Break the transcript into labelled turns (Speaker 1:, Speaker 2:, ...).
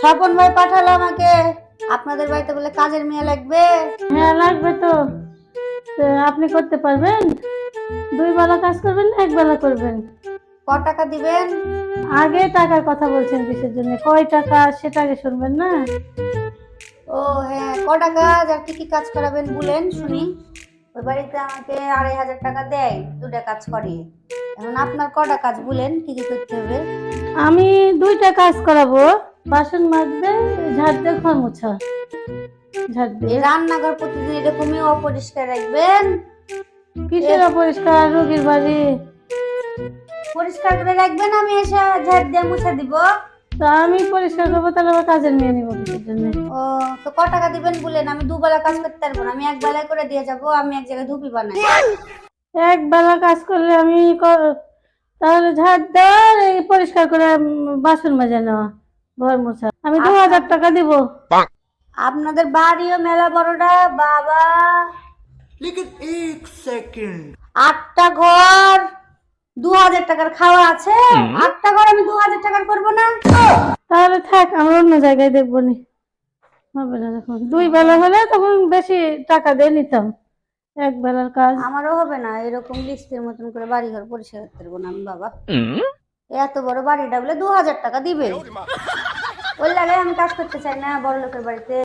Speaker 1: স্বপন ভাই পাঠালো আমাকে। আপনাদের বাড়িতে বলে কাজের মেয়ে লাগবে।
Speaker 2: হ্যাঁ লাগবে তো। আপনি করতে পারবেন? দুই বেলা কাজ করবেন এক বেলা করবেন?
Speaker 1: ক টাকা দিবেন?
Speaker 2: আগে টাকার কথা বলছেন কিসের জন্য? কয় টাকা? সেটা আগে শুনবেন না?
Speaker 1: ও হ্যাঁ ক টাকা? আর কি কি কাজ করাবেন বলেন শুনি। ওই বাড়িতে আমাকে আড়াই হাজার টাকা দেয় দুটা কাজ করিয়ে এখন আপনার কটা কাজ বলেন কি কি করতে হবে?
Speaker 2: আমি দুইটা কাজ করাবো। বাসন মাজবে ঝাড় দিয়ে ঘর মোছা। ঝাড় দিয়ে।
Speaker 1: রান্নাঘর প্রতিদিন এরকমই অপরিষ্কার রাখবেন?
Speaker 2: কিসের অপরিষ্কার? রোগীর বাড়ি।
Speaker 1: পরিষ্কার করে রাখবেন? আমি এসে ঝাড় দিয়ে মুছে দিব।
Speaker 2: তা আমি পরিষ্কার করব তাহলে আবার কাজের মেয়ে নিবো কিসের জন্য?
Speaker 1: ও তো ক টাকা দিবেন বলেন? আমি দুবেলা কাজ করতে পারব না। আমি এক বেলায় করে দিয়ে যাব আমি এক জায়গায় ধুপি বানাই।
Speaker 2: এক বেলা কাজ করলে আমি তাহলে ঝাড় দেওয়ার এই পরিষ্কার করে বাসন মাজা নেওয়া। ঘর আমি আচ্ছা। দু হাজার টাকা দিব।
Speaker 1: আপনাদের বাড়িও মেলা বড়টা বাবা। আটটা ঘর দু হাজার টাকার খাওয়া আছে। আটটা ঘর আমি দু হাজার টাকার করব না।
Speaker 2: তাহলে থাক অন্য জায়গায় দেখব নি হবে না দেখুন দুই বেলা হলে তখন বেশি টাকা দিয়ে নিতাম। এক বেলার কাজ।
Speaker 1: আমারও হবে না এরকম লিস্টের মতন করে বাড়ি ঘর পরিষেবা করতে না আমি বাবা। এত বড় বাড়িটা বলে দু হাজার টাকা দিবে। আমি কাজ করতে চাই না বড় লোকের বাড়িতে।